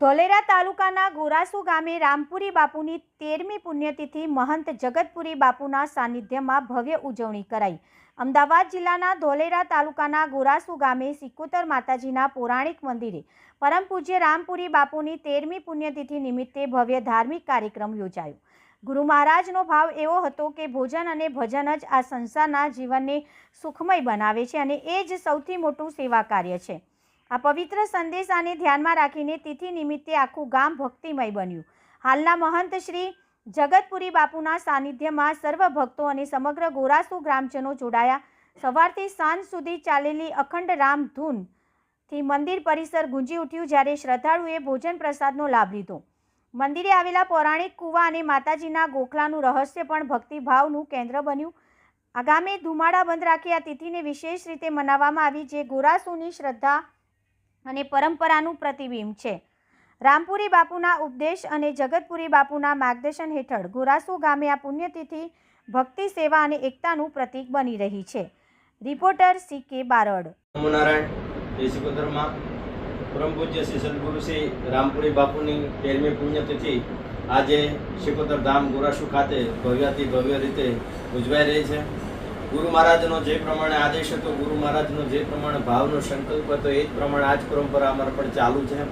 ધોલેરા તાલુકાના ગોરાસુ ગામે રામપુરી બાપુની તેરમી પુણ્યતિથિ મહંત જગતપુરી બાપુના સાનિધ્યમાં ભવ્ય ઉજવણી કરાઈ. અમદાવાદ જિલ્લાના ધોલેરા તાલુકાના ગોરાસુ ગામે સિકોતર માતાજીના પૌરાણિક મંદિરે પરમ પૂજ્ય રામપુરી બાપુની તેરમી પુણ્યતિથિ નિમિત્તે ભવ્ય ધાર્મિક કાર્યક્રમ યોજાયો. ગુરુ મહારાજનો ભાવ એવો હતો કે ભોજન અને ભજન જ આ સંસારના જીવનને સુખમય બનાવે છે અને એ જ સૌથી મોટું સેવા કાર્ય છે. આ પવિત્ર સંદેશાને ધ્યાનમાં રાખીને તિથિ નિમિત્તે આખું ગામ ભક્તિમય બન્યું. હાલના મહંત શ્રી જગતપુરી બાપુના સાનિધ્યમાં સર્વ ભક્તો અને સમગ્ર ગોરાસુ ગ્રામજનો જોડાયા. સવારથી સાંજ સુધી ચાલેલી અખંડ રામ ધૂનથી મંદિર પરિસર ગુંજી ઉઠ્યું જ્યારે શ્રદ્ધાળુએ ભોજન પ્રસાદનો લાભ લીધો. મંદિરે આવેલા પૌરાણિક કૂવા અને માતાજીના ગોખલાનું રહસ્ય પણ ભક્તિભાવનું કેન્દ્ર બન્યું. આગામી ધુમાડા બંધ રાખી આ તિથિને વિશેષ રીતે મનાવવામાં આવી, જે ગોરાસુની શ્રદ્ધા અને પરંપરાનું પ્રતિબિંબ છે. રામપુરી બાપુના ઉપદેશ અને જગતપુરી બાપુના માર્ગદર્શન હેઠળ ગોરાસુ ગામે આ પુણ્યતિથિ, ભક્તિ, સેવા અને એકતાનું પ્રતીક બની રહી છે. રિપોર્ટર સી કે બારડ. પરમ પૂજ્ય શ્રી સદગુરુ શ્રી રામપુરી બાપુની તેરમી પુણ્યતિથિ આજે શિકોતર ધામ ગોરાસુ ખાતે ભવ્યાથી ભવ્ય રીતે ઉજવાઈ રહી છે. ગુરુ મહારાજનો જે પ્રમાણે આદેશ હતો, ગુરુ મહારાજનો જે પ્રમાણે ભાવનો સંકલ્પ હતો, એ જ પ્રમાણે આજ પરંપરા અમારે પણ ચાલુ છે.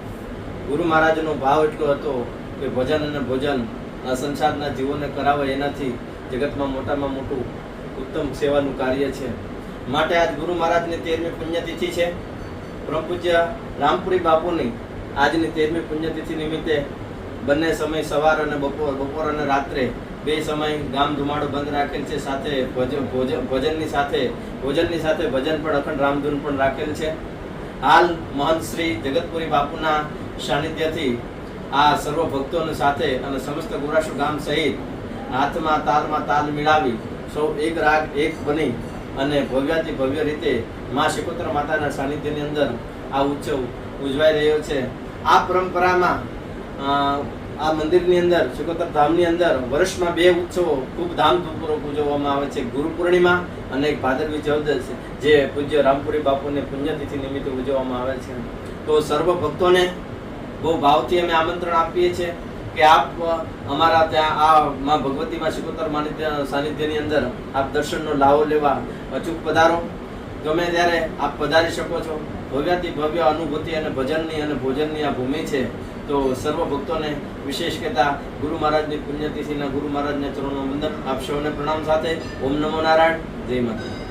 ગુરુ મહારાજનો ભાવ એટલો હતો કે ભજન અને ભોજન આ સંસારના જીવોને કરાવે એનાથી જગતમાં મોટામાં મોટું ઉત્તમ સેવાનું કાર્ય છે. માટે આજ ગુરુ મહારાજની તેરમી પુણ્યતિથિ છે. પરમ પૂજ્ય રામપુરી બાપુની આજની તેરમી પુણ્યતિથિ નિમિત્તે બંને સમય સવાર અને બપોર બપોર અને રાત્રે બે સમય ગામ ધુમાડો બંધ રાખેલ છે. સાથે ભજન, ભોજન, ભજનની સાથે, ભોજનની સાથે ભજન પણ અખંડ રામધૂન પણ રાખેલ છે. હાલ મહંત શ્રી જગતપુરી બાપુના સાનિધ્યથી આ સર્વ ભક્તોને સાથે અને સમસ્ત ગોરાસુ ગામ સહિત હાથમાં, તાલમાં તાલ મિલાવી સૌ એક રાગ એક બની અને ભવ્યાથી ભવ્ય રીતે મા શિકોત્ર માતાના સાનિધ્યની અંદર આ ઉત્સવ ઉજવાઈ રહ્યો છે. આ પરંપરામાં આ મંદિરની અંદર શિકોતર ધામની અંદર વર્ષમાં બે ઉત્સવો ખૂબ ધામધૂમપૂર્વક ઉજવવામાં આવે છે. ગુરુ પૂર્ણિમા અને એક ભાદરવી ચૌદશ, જે પૂજ્ય રામપુરી બાપુને પુણ્યતિથિ નિમિત્તે ઉજવવામાં આવે છે. તો સર્વ ભક્તોને બહુ ભાવથી અમે આમંત્રણ આપીએ છીએ કે આપ અમારા ત્યાં, આ માં ભગવતીમાં શિકોતર સાનિધ્યની અંદર આપ દર્શનનો લાવો લેવા અચૂક પધારો. ગમે ત્યારે આપ પધારી શકો છો. ભવ્યાથી ભવ્ય અનુભૂતિ અને ભજનની અને ભોજનની આ ભૂમિ છે, તો સર્વ ભક્તોને વિશેષ કહેતા ગુરુ મહારાજની પુણ્યતિથિના ગુરુ મહારાજના ચરણો વંદન. આપ સૌને પ્રણામ સાથે. ઓમ નમો નારાયણ. જય માતા